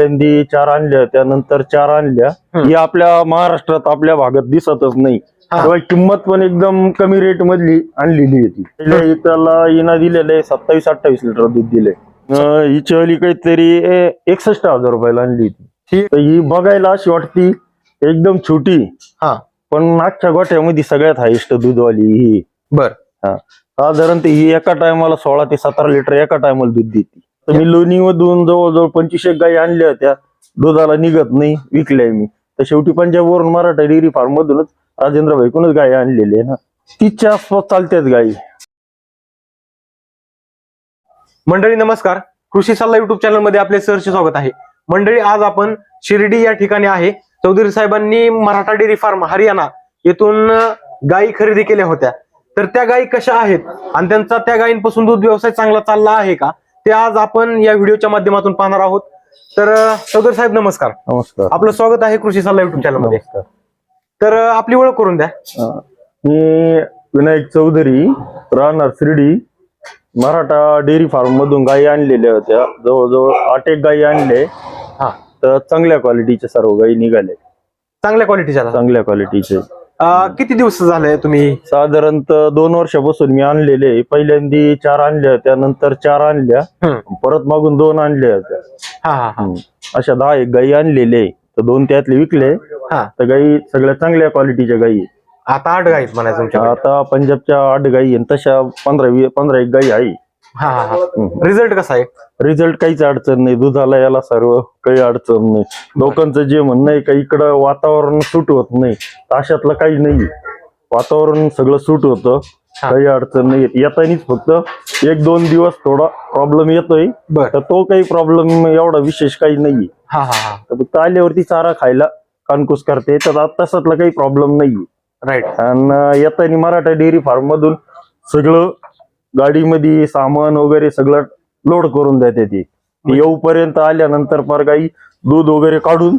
पहिल्यांदी चार आणल्या त्यानंतर चार आणल्या. ही आपल्या महाराष्ट्रात आपल्या भागात दिसतच नाही. हा. शिवाय किंमत पण एकदम कमी रेट मधली आणलेली ती. पहिल्या त्याला इना दिलेलं आहे सत्तावीस अठ्ठावीस लिटर दूध दिले हिची अली काहीतरी एकसष्ट हजार रुपयाला आणली होती. ही बघायला अशी वाटती एकदम छोटी. हा. पण मागच्या गोठ्यामध्ये सगळ्यात हायेस्ट दूधवाली ही. बर. हा. साधारणतः ही एका टायमाला सोळा ते सतरा लिटर एका टायमाला दूध देते. तर मी लोणीमधून जवळजवळ पंचवीस एक गाई आणल्या होत्या. दुधाला निघत नाही विकल्या मी. तर शेवटी पंजाबवरून मराठा डेअरी फार्म मधूनच राजेंद्र भाईकूनच गाय आणलेली आहे ना. तीसच्या आसपास चालतात गाई. मंडळी नमस्कार. कृषी सल्ला युट्यूब चॅनलमध्ये आपले सहर्ष स्वागत आहे. मंडळी आज आपण शिर्डी या ठिकाणी आहे. चौधरी साहेबांनी मराठा डेअरी फार्म हरियाणा येथून गायी खरेदी केल्या होत्या. तर त्या गायी कशा आहेत? आणि त्यांचा त्या गायींपासून दूध व्यवसाय चांगला चालला आहे का? ते आज आपण या व्हिडिओच्या माध्यमातून पाहणार आहोत. तर चौधरी साहेब नमस्कार. नमस्कार. आपलं स्वागत आहे कृषी सल्ला युट्यूब चॅनलमध्ये नमस्कार. तर आपली ओळख करून द्या. मी विनायक चौधरी राहणार शिर्डी मराठा डेअरी फार्म मधून गायी आणलेल्या होत्या. जवळजवळ आठ एक गायी आणले. हा. तर चांगल्या क्वालिटीचे सर्व गायी निघाले. चांगल्या क्वालिटीच्या चांगल्या क्वालिटीचे. अं, किती दिवस झाले तुम्ही? साधारणतः दोन वर्षापासून मी आणलेले पहिल्यांदी चार आणल्या होत्या नंतर चार आणल्या हम्म. परत मागून दोन आणल्या होत्या. हा हा हा. अशा दहा एक गायी आणलेले तर दोन त्यातले विकले. हा. तर गायी सगळ्या चांगल्या क्वालिटीच्या गायी आहेत. आता आठ गायीत म्हणायचं तुमच्याकडे. आता पंजाबच्या आठ गायी आहेत. तशा पंधरा वी- पंधरा एक गायी आहे. रिझल्ट कसा आहे? रिझल्ट काहीच अडचण नाही. दुधाला याला सर्व काही अडचण नाही. लोकांचं जे म्हणणं आहे का इकडं वातावरण सूट होत नाही. अशातलं काही नाही वातावरण सगळं सूट होतं. काही अडचण नाही येत येतानीच फक्त एक दोन दिवस थोडा प्रॉब्लेम येतोय. तर तो काही प्रॉब्लेम एवढा विशेष काही नाही हा हा हा. फक्त आल्यावरती चारा खायला कानकुस करते. तर तसातला काही प्रॉब्लेम नाही राईट आणि येतानी मराठा डेअरी फार्म मधून सगळं गाडीमध्ये सामान वगैरे सगळं लोड करून देते ती ती येऊपर्यंत आल्यानंतर फार काही दूध वगैरे काढून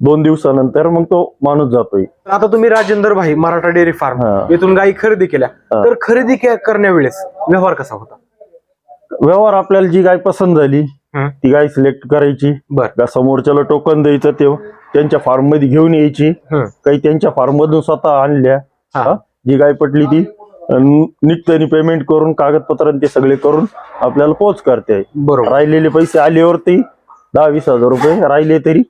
दोन दिवसानंतर मग तो माणूस जातोय तर आता तुम्ही राजेंद्र भाई मराठा डेअरी फार्म हा. येथून गायी खरेदी केल्या हा. तर खरेदी के- करण्यावेळेस व्यवहार कसा होता व्यवहार आपल्याला जी गाय पसंत झाली. ती गाय सिलेक्ट करायची बर का समोरच्याला टोकन द्यायचं ते त्यांच्या फार्ममध्ये घेऊन यायची. काही त्यांच्या फार्म मधून स्वतः आणल्या हा. हा? जी गाय पटली ती निघतानी पेमेंट करून कागदपत्र ते सगळे करून आपल्याला पोच करते. बरोबर. राहिलेले पैसे आल्यावरती दहा वीस हजार रुपये राहिले तरी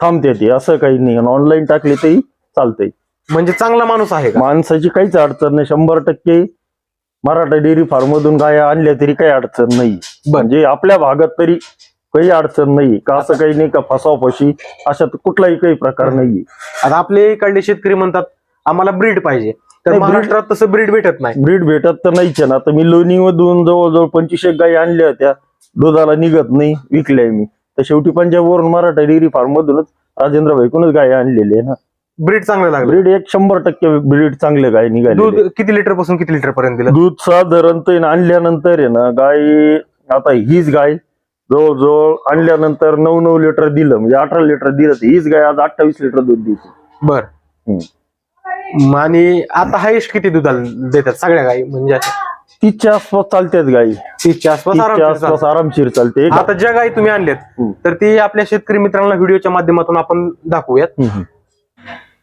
थांबते ते. असं काही नाही. ऑनलाईन टाकले तरी चालतंय. म्हणजे चांगला माणूस आहे का? माणसाची काहीच अडचण नाही. शंभर टक्के मराठा डेअरी फार्म मधून गाया आणल्या तरी काही अडचण नाही. म्हणजे आपल्या भागात तरी काही अडचण नाही. का असं काही नाही का फसाफशी अशात कुठलाही काही प्रकार नाही आता आपले इकडले शेतकरी म्हणतात आम्हाला ब्रीड पाहिजे. तर महाराष्ट्रात तसं ब्रीड भेटत नाही. ब्रीड भेटत तर नाहीच आहे ना. आता मी लोणीमधून जवळजवळ पंचवीस एक गायी आणल्या होत्या. दुधाला निघत नाही विकल्या मी. तर शेवटी पंजाबवरून मराठा डेअरी फार्म मधूनच राजेंद्र भाईकूनच गाय आणलेली आहे ना. ब्रीड चांगलं लागलं. ब्रीड एक शंभर टक्के ब्रीड चांगले गाय निघाली दूध किती लिटरपासून किती लिटर पर्यंत दिलं? दूध ना आणल्यानंतर आहे ना गाय आता हीच गाय जवळजवळ आणल्यानंतर नऊ नऊ लिटर दिलं म्हणजे अठरा लिटर दिलं तर हीच गाय आज अठ्ठावीस लिटर दूध देते. बर. आणि आता हायेस्ट किती दूध देतात सगळ्या गायी म्हणजे अशा तीसच्या आसपास चालतात गाई. तीसच्या आसपास तीसच्या आरामशीर आसपास चालतात. आरामशीर चालते. आता ज्या गायी तुम्ही आणल्यात हम्म. तर ती आपल्या शेतकरी मित्रांना व्हिडिओच्या माध्यमातून आपण दाखवूयात. हम्म.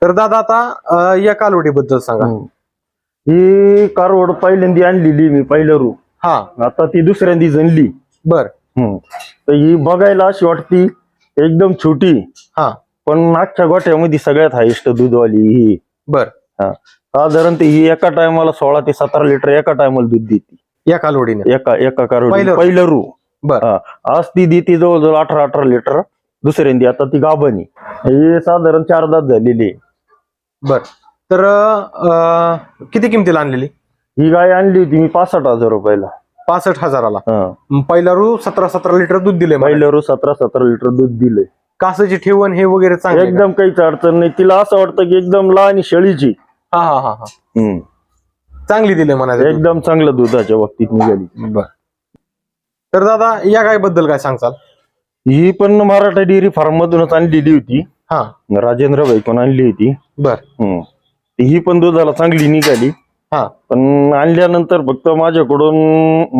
तर दादा आता अं, या कालवडीबद्दल सांगा. हम्म. ही कारवड पहिल्यांदी आणलेली मी पहिलं रू हा. आता ती दुसऱ्यांदी जनली बर. हम्म. तर ही बघायला अशी वाटती एकदम छोटी. हा. पण मागच्या गोठ्यामध्ये सगळ्यात हायेस्ट दूधवाली ही. बर. हा. साधारणतः ही एका टायमाला सोळा ते सतरा लिटर एका टायमाला दूध देते. या कालवडीने एका एका कारवडी पहिलं रू. पहिलं रू. बर. हा. आज ती देते जवळजवळ अठरा अठरा लिटर. दुसऱ्यांदी आता ती गाभणी. ही साधारण चार दात झालेली आहे. बर. तर अं, किती किमतीला आणलेली? ही गाय आणली होती मी पासष्ट हजार रुपयाला. पासष्ट हजाराला. हा. पहिला रू सतरा सतरा लिटर दूध दिले पहिलं रू सतरा सतरा लिटर दूध दिलंय. कासाची ठेवण हे वगैरे चांगलं आहे का? एकदम काहीच अडचण नाही. तिला असं वाटतं की एकदम लहान शेळीची. हा हा हा हा. हम्म. चांगली दिले म्हणायचं. एकदम चांगलं दुधाच्या बाबतीत निघाली. बर. तर दादा या गायबद्दल काय सांगचाल ही पण मराठा डेअरी फार्म मधूनच आणलेली होती. हा. राजेंद्र भाईकून आणली होती. बर. हम्म. ही पण दुधाला चांगली निघाली. हा. पण आणल्यानंतर फक्त माझ्याकडून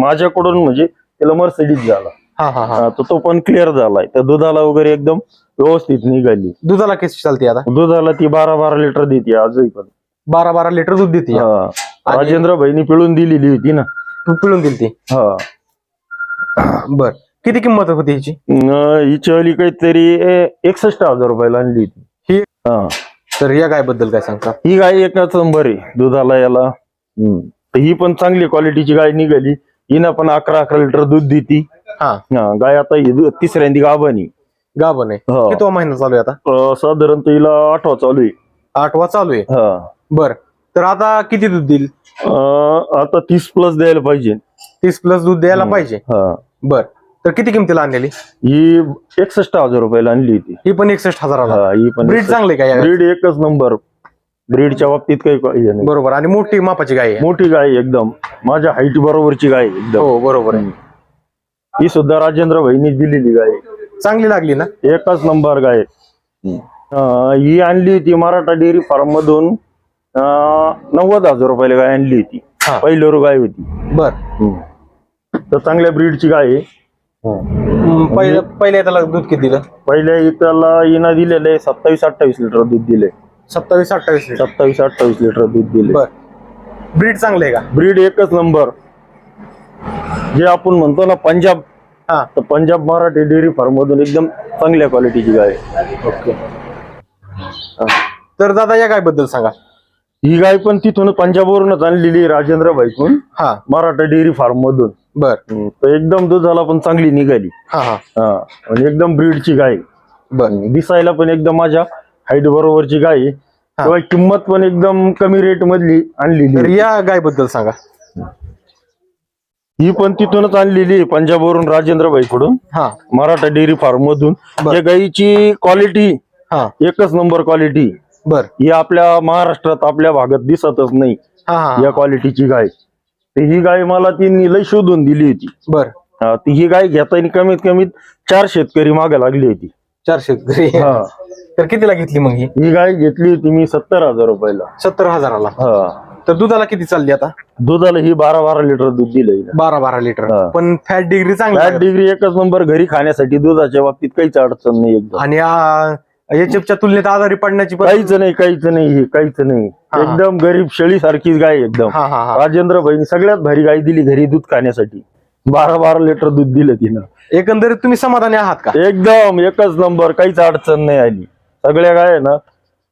माझ्याकडून म्हणजे त्याला मर्सिडीज झाला. हा हा हा. हा, तर तो पण क्लिअर झालाय. त्या दुधाला वगैरे एकदम व्यवस्थित निघाली. दुधाला कशी चालते आता? दुधाला ती बारा बारा लिटर देते आजही पण. बारा बारा लिटर दूध देते. हा. राजेंद्र भाईनी पिळून दिलेली होती ना. तू पिळून दिली ती. हा. बर. किती किंमत होती हिची? न- हिची वाली काहीतरी एकसष्ट हजार रुपयाला आणली होती. ही? हा. तर या गायबद्दल काय सांगता? ही गाय एकच नंबर आहे दुधाला याला. हम्म. तर ही पण चांगली क्वालिटीची गाय निघाली. हिनं पण अकरा अकरा लिटर दूध देती. हा. हा गाय आता ही दु- तिसऱ्यांदी गाभणी गाभण आहे. हो. किती महिना चालू आहे आता? अं, साधारणतः हिला आठवा चालू आहे. आठवा चालू आहे? हा. बर. तर आता किती दूध देईल? अं, आता तीस प्लस द्यायला पाहिजे. तीस प्लस दूध द्यायला पाहिजे? हा. बर. तर किती किमतीला आणलेली? ही एकसष्ट हजार रुपयाला आणली होती. ही पण एकसष्ट हजाराला. हा ही पण ब्रीड चांगली का या ब्रीड एकच नंबर. ब्रीडच्या बाबतीत काही हे नाही. बरोबर. आणि मोठी मापाची गाय आहे. मोठी गाय आहे एकदम. माझ्या हाईट बरोबरची गाय आहे एकदम. हो बरोबर आहे. ही सुद्धा राजेंद्र भाईनी दिलेली गाय. आहे. चांगली लागली ना? एकच नंबर गाय. आहे. अं, ही आणली होती मराठा डेअरी फार्म मधून अं, नव्वद हजार रुपयाला गाय आणली होती. हा. पहिल्यावर गाय होती. बर. तर चांगल्या ब्रीडची गाय आहे. हम्म, पहिलं पहिल्या त्याला दूध किती दिलं? पहिल्या इथला हिनं दिलेलं आहे सत्तावीस अठ्ठावीस लिटर दूध दिले सत्तावीस अठ्ठावीस लिटर. सत्तावीस अठ्ठावीस लिटर दूध दिले बर. ब्रीड चांगले आहे का? ब्रीड एकच नंबर. जे आपण म्हणतो ना पंजाब हा. तर पंजाब मराठी डेअरी फार्म मधून एकदम चांगल्या क्वालिटीची गाय. आहे. ओके तर दादा या गायबद्दल सांगा. ही गाय पण तिथून पंजाबवरूनच आणलेली राजेंद्र भाईकून. हा. मराठा डेअरी फार्म मधून. बर. हम्म, तर एकदम दुधाला पण चांगली निघाली. हा हा. हा. आणि एकदम ब्रीडची गाय. आहे. बर दिसायला पण एकदम माझ्या हाईट बरोबरची गाय आहे. शिवाय किंमत पण एकदम कमी रेट मधली आणलेली तर आहे. या गायबद्दल सांगा. ही पण तिथूनच आणलेली आहे पंजाबवरून राजेंद्र भाईकडून हा. मराठा डेअरी फार्म मधून. त्या गायीची क्वालिटी हा. एकच नंबर क्वालिटी. बर. ही आपल्या महाराष्ट्रात आपल्या भागात दिसतच नाही. या क्वालिटीची गाय. तर ही गाय मला तिने लय शोधून दिली होती. बर. हा, ती ही गाय घेताना कमीत कमी चार शेतकरी मागे लागली होती. चार शेतकरी. तर कितीला घेतली मग ही? ही गाय घेतली होती मी सत्तर हजार रुपयाला. सत्तर हजाराला. हा. तर दुधाला किती चालली आता? दुधाला ही बारा बारा लिटर दूध दिलं. बारा बारा लिटर. हा. पण फॅट डिग्री चांगली फॅट. डिग्री एकच नंबर घरी खाण्यासाठी दुधाच्या बाबतीत काहीच अडचण नाही एकदम. आणि एचएफच्या तुलनेत आजारी पडण्याची पण काहीच नाही काहीच नाही हे काहीच नाही. हा. एकदम गरीब शेळी सारखीच गाय आहे एकदम. हा हा हा. राजेंद्र भाईनी सगळ्यात भारी गाय दिली घरी दूध खाण्यासाठी. बारा बारा लिटर दूध दिलं तिनं. एकंदरीत तुम्ही समाधानी आहात का? एकदम एकच नंबर काहीच अडचण नाही आली. सगळ्या गाय आहे ना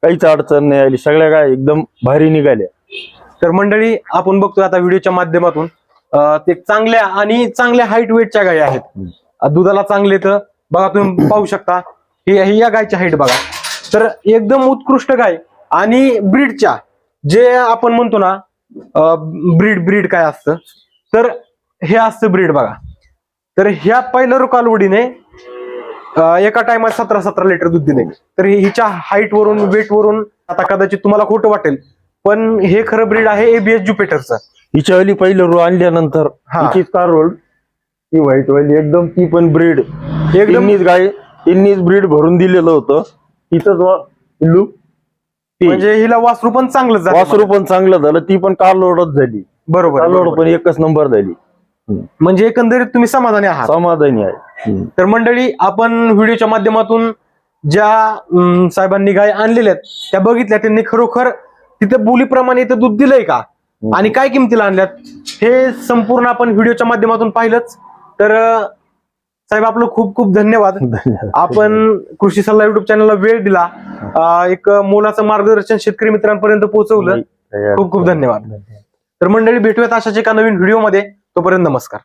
काहीच अडचण नाही आली. सगळ्या गाय एकदम भारी निघाल्या. तर मंडळी आपण बघतोय आता व्हिडिओच्या माध्यमातून ते चांगल्या आणि चांगल्या हाईट वेटच्या गायी आहेत. दुधाला चांगले तर बघा तुम्ही पाहू शकता ही या गायची हाईट बघा. तर एकदम उत्कृष्ट गाय आणि ब्रीडच्या जे आपण म्हणतो ना ब्रीड ब्रीड काय असतं? तर हे असतं ब्रीड बघा. तर ह्या पहिल्या कालवडीने अं, एका टायमात सतरा सतरा लिटर दूध दिले तर हिच्या हाईट वरून वेट वरून आता कदाचित तुम्हाला खोटं वाटेल पण हे खरं ब्रीड आहे एबीएस ज्युपिटरचं. हिच्या वेळी पहिलं रो आणल्यानंतर. हा. हिची कार रोड ती व्हाईट वाली एकदम ती पण ब्रीड एकदम गाय तिन्हीच ब्रीड भरून दिलेलं होतं. तिथंच वा- पिल्लू. ती. म्हणजे हिला वासरू पण चांगलं झालं वासरू पण चांगलं झालं. ती पण कार लोडच झाली. बरोबर लोड बरोबर. पण एकच नंबर झाली. म्हणजे एकंदरीत तुम्ही समाधानी आहात. समाधानी आहे. हम्म. तर मंडळी आपण व्हिडिओच्या माध्यमातून ज्या अं, साहेबांनी गाय आणलेल्या आहेत त्या बघितल्या. त्यांनी खरोखर तिथे बोलीप्रमाणे इथं दूध दिलंय का? आणि काय किमतीला आणल्यात? हे संपूर्ण आपण व्हिडिओच्या माध्यमातून पाहिलंच. तर साहेब आपलं खूप खूप धन्यवाद. आपण कृषी सल्ला युट्यूब चॅनलला वेळ दिला. एक मोलाचं मार्गदर्शन शेतकरी मित्रांपर्यंत पोहोचवलं. खूप खूप धन्यवाद. तर मंडळी भेटूयात अशाच एका नवीन व्हिडिओमध्ये. तोपर्यंत नमस्कार.